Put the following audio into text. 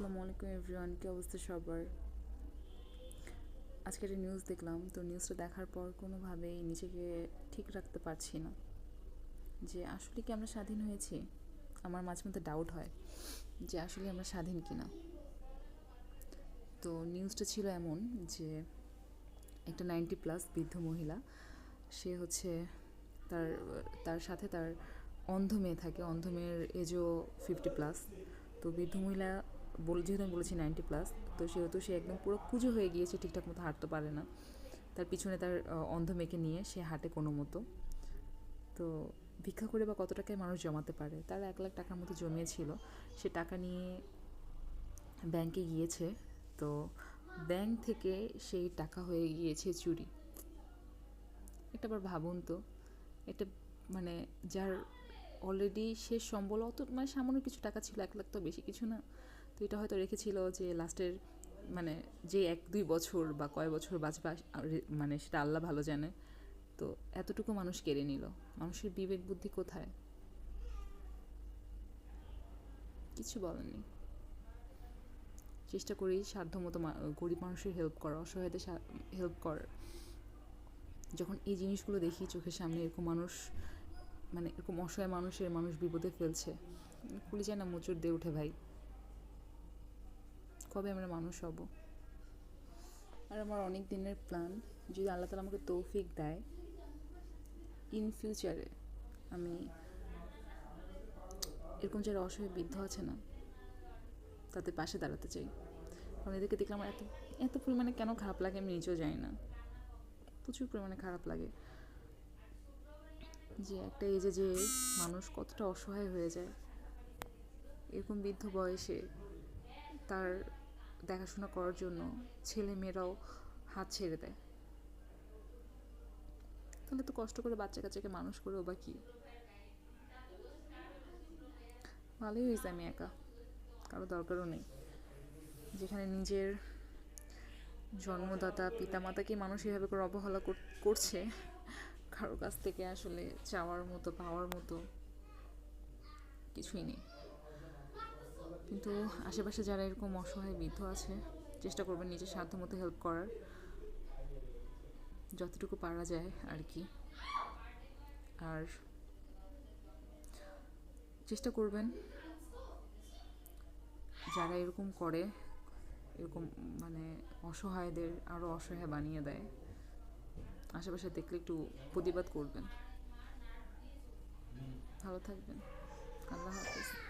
আসসালামু আলাইকুম এভরিওয়ান, কি অবস্থা সবার? আজকে একটা নিউজ দেখলাম, তো নিউজটা দেখার পর কোনোভাবেই নিজেকে ঠিক রাখতে পারছি না। যে আসলে কি আমরা স্বাধীন হয়েছি? আমার মাঝে মধ্যে ডাউট হয় যে আসলে আমরা স্বাধীন কি না তো নিউজটা ছিল এমন যে একটা নাইনটি প্লাস বৃদ্ধ মহিলা, সে হচ্ছে তার তার সাথে তার অন্ধ মেয়ে থাকে, অন্ধ মেয়ের এজও ফিফটি প্লাস তো বৃদ্ধ মহিলা বল, যেহেতু আমি বলেছি নাইনটি প্লাস তো সেহেতু সে একদম পুরো কুজো হয়ে গিয়েছে, ঠিকঠাক মতো হাঁটতে পারে না। তার পিছনে তার অন্ধ মেয়েকে নিয়ে সে হাঁটে কোনো মতো। তো ভিক্ষা করে বা কত টাকায় মানুষ জমাতে পারে? তার এক লাখ টাকার মতো জমিয়েছিল। সে টাকা নিয়ে ব্যাংকে গিয়েছে। তো ব্যাংক থেকে সেই টাকা হয়ে গিয়েছে চুরি। এটা আবার ভাবুন তো, এটা মানে যার অলরেডি শেষ সম্বল অত মানে সামান্য কিছু টাকা ছিল, এক লাখ তো বেশি কিছু না। তো এটা হয়তো রেখেছিল যে লাস্টের মানে যে এক, দুই বছর বা কয় বছর বাঁচবে মানে সেটা আল্লাহ ভালো জানে। তো এতটুকু মানুষ কেড়ে নিল। মানুষের বিবেক বুদ্ধি কোথায়? কিছু বলেননি চেষ্টা করি সাধ্যমতো গরিব মানুষের হেল্প করা, অসহায়দের হেল্প করার যখন এই জিনিসগুলো দেখি চোখের সামনে, এরকম মানুষ মানে এরকম অসহায় মানুষের মানুষ বিপদে ফেলছে। খুলে যায় না, মোচড় দিয়ে উঠে ভাই। কবে আমরা মানুষ হব? আর আমার অনেক দিনের প্ল্যান যদি আল্লাহ তালা আমাকে তৌফিক দেয় ইন ফিউচারে আমি এরকম যারা অসহায় বৃদ্ধ আছে না, তাদের পাশে দাঁড়াতে চাই। কারণ এদেরকে দেখলে আমার এত এত পরিমাণে কেন খারাপ লাগে আমি নিজেও জানি না। প্রচুর পরিমাণে খারাপ লাগে। যে একটা এজে যে মানুষ কতটা অসহায় হয়ে যায়, এরকম বৃদ্ধ বয়সে তার দেখাশোনা করার জন্য ছেলে মেয়েরাও হাত ছেড়ে দেয়। তাহলে তো কষ্ট করে বাচ্চা কাচ্চাকে মানুষ করেও বা কি? ভালোই হয়েছে আমি একা, কারও দরকারও নেই। যেখানে নিজের জন্মদাতা পিতামাতাকে মানুষ এভাবে করে অবহেলা কর- করছে কারোর কাছ থেকে আসলে চাওয়ার মতো, পাওয়ার মতো কিছুই নেই। কিন্তু আশেপাশে যারা এরকম অসহায় বৃদ্ধ আছে, চেষ্টা করবেন নিজের সাধ্য মতো হেল্প করার। যতটুকু পারা যায় আর কি আর চেষ্টা করবেন যারা এরকম করে, এরকম মানে অসহায়দের আরও অসহায় বানিয়ে দেয়, আশেপাশে দেখলে একটু প্রতিবাদ করবেন। ভালো থাকবেন। আল্লাহ হাফিজ।